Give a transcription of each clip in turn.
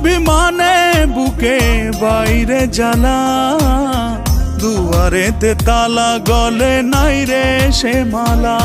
অভিমানে বুকে বাইরে জানা দুয়ারেতে তালা গলে নাই রে সে মালা।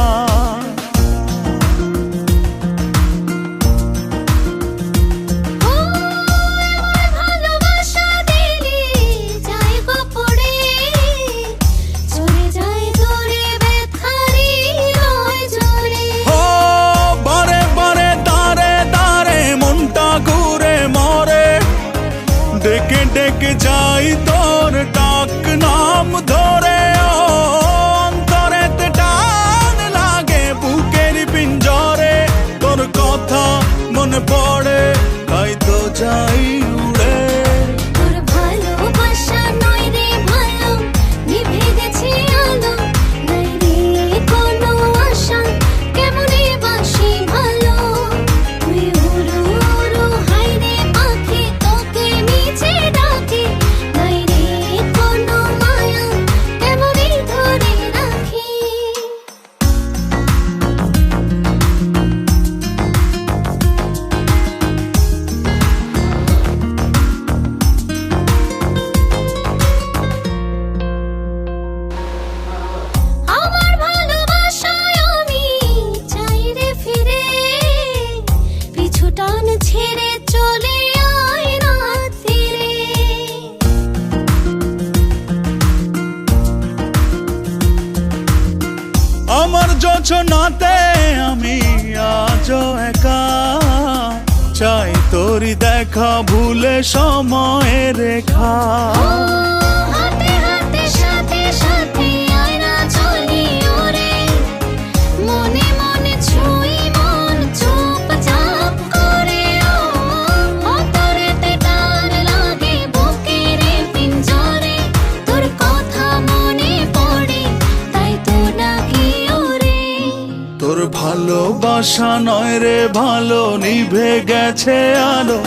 তোমার যোজনাতে আমি আজ একা। চাই তোর দেখা ভুলে সময়ের রেখা। আশা নয় রে ভালো নিভে গেছে আলো।